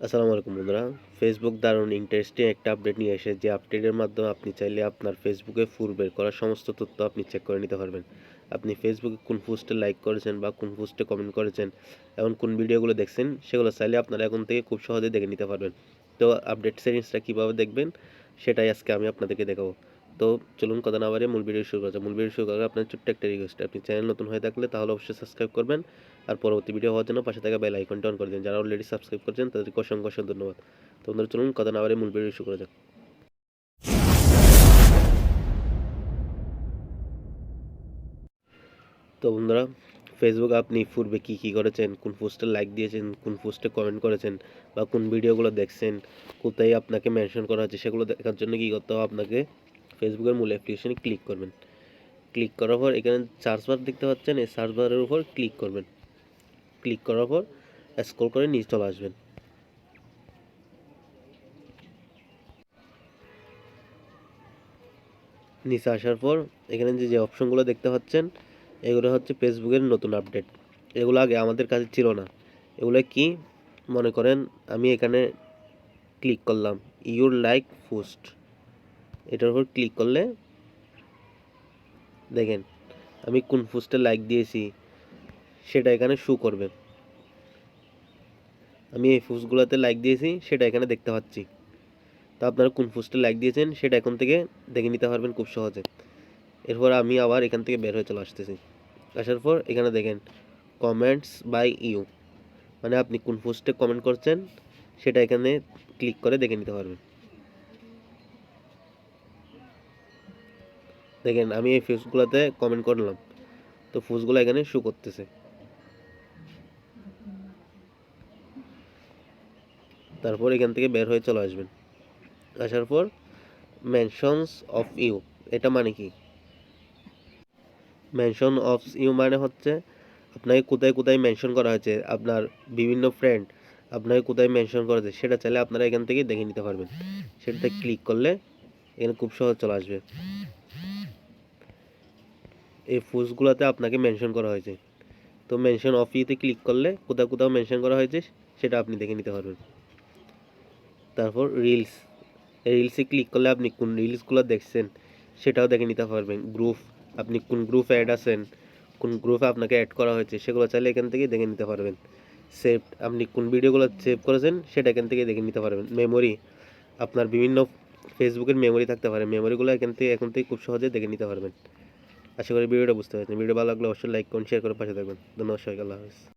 আসসালামু আলাইকুম বন্ধুরা। ফেসবুক দারুণ ইন্টারেস্টিং একটা আপডেট নিয়ে এসে যে আপডেটের মাধ্যমে আপনি চাইলে আপনার ফেসবুকে পূর্বের করা সমস্ত তথ্য আপনি চেক করে নিতে পারবেন। আপনি ফেসবুকে কোন পোস্টে লাইক করেছেন বা কোন পোস্টে কমেন্ট করেছেন এবং কোন ভিডিওগুলো দেখছেন, সেগুলো চাইলে আপনারা এখন থেকে খুব সহজে দেখে নিতে পারবেন। তো আপডেট সেটিংসটা কীভাবে দেখবেন, সেটাই আজকে আমি আপনাদেরকে দেখাবো। তো চলুন কথা না বাড়িয়ে মূল ভিডিও শুরু করা। মূল ভিডিও শুরু করার আপনার ছোট্ট একটা রিকোয়েস্ট আপনি চ্যানেল নতুন হয়ে থাকলে তাহলে অবশ্যই সাবস্ক্রাইব করবেন আর পরবর্তী ভিডিও হওয়ার জন্য পাশে থাকা বেল আইকনটা অন করে দিন। যারা অলরেডি সাবস্ক্রাইব করেছেন, তাদেরকে অসংখ্য অসংখ্য ধন্যবাদ। তো বন্ধুরা, চলুন কথা না বাড়িয়ে মূল ভিডিও শুরু করা যাক। তো বন্ধুরা ফেসবুকে আপনি পূর্বে কী কী করেছেন, কোন পোস্টে লাইক দিয়েছেন, কোন পোস্টে কমেন্ট করেছেন, বা কোন ভিডিওগুলো দেখছেন, কোথায় আপনাকে মেনশন করা হচ্ছে সেগুলো দেখার জন্য কী করতে হবে আপনাকে ফেসবুকের মূল অ্যাপ্লিকেশনে ক্লিক করবেন। ক্লিক করার পর এখানে সার্চ বার দেখতে পাচ্ছেন, এই সার্চ বারের উপর ক্লিক করবেন। ক্লিক করার পর স্ক্রল করে নিচে চলে আসবেন। নিচে আসার পর এখানে যে যে অপশনগুলো দেখতে পাচ্ছেন, এগুলো হচ্ছে ফেসবুকের নতুন আপডেট এগুলো আগে আমাদের কাছে ছিল না। এগুলো কি? মনে করেন আমি এখানে ক্লিক করলাম ইউর লাইক পোস্ট এটার উপর ক্লিক করলে দেখেন, আমি কোন পোস্টে লাইক দিয়েছি, সেটা এখানে শো করবে। আমি এই পোস্টগুলোতে লাইক দিয়েছি, সেটা এখানে দেখতে পাচ্ছি। তো আপনারা কোন পোস্টে লাইক দিয়েছেন, সেটা এখন থেকে দেখে নিতে পারবেন খুব সহজে। এরপর আমি আবার এখান থেকে বের হয়ে চলে আসতেছি। আসার পর এখানে দেখেন কমেন্টস বাই ইউ মানে আপনি কোন পোস্টে কমেন্ট করছেন, সেটা এখানে ক্লিক করে দেখে নিতে পারবেন। দেখেন, আমি এই পোস্টগুলোতে কমেন্ট করলাম তো পোস্টগুলো এখানে শো করতেছে। তারপর এখান থেকে বের হয়ে চলে আসবেন। আসার পর মেনশনস অফ ইউ এটা মানে কি? মেনশন অফ ইউ মানে হচ্ছে, আপনাকে কোথায় কোথায় মেনশন করা হয়েছে, আপনার বিভিন্ন ফ্রেন্ড আপনাকে কোথায় মেনশন করা হয়েছে, সেটা চাইলে আপনারা এখান থেকে দেখে নিতে পারবেন। সেটাতে ক্লিক করলে এখানে খুব সহজ চলে আসবে। এই পোস্টগুলোতে আপনাকে মেনশন করা হয়েছে। তো মেনশন অফ ইউতে ক্লিক করলে কোথাও কোথাও মেনশন করা হয়েছে, সেটা আপনি দেখে নিতে পারবেন। তারপর রিলস রিলসে ক্লিক করলে আপনি কোন রিলসগুলো দেখছেন, সেটাও দেখে নিতে পারবেন। গ্রুপ আপনি কোন গ্রুপে অ্যাড আছেন, কোন গ্রুপে আপনাকে অ্যাড করা হয়েছে, সেগুলো চাইলে এখান থেকে দেখে নিতে পারবেন। সেভ আপনি কোন ভিডিওগুলো সেভ করেছেন, সেটা এখান থেকে দেখে নিতে পারবেন। মেমোরি আপনার বিভিন্ন ফেসবুকের মেমোরি থাকতে পারে। মেমোরিগুলো এখান থেকে, এখন থেকে খুব সহজে দেখে নিতে পারবেন। আশা করি ভিডিওটা বুঝতে পারছেন। ভিডিও ভালো লাগলে অবশ্যই লাইক করুন শেয়ার করে পাশে থাকবেন। ধন্যবাদ সবাইকে, আল্লাহ হাফিজ।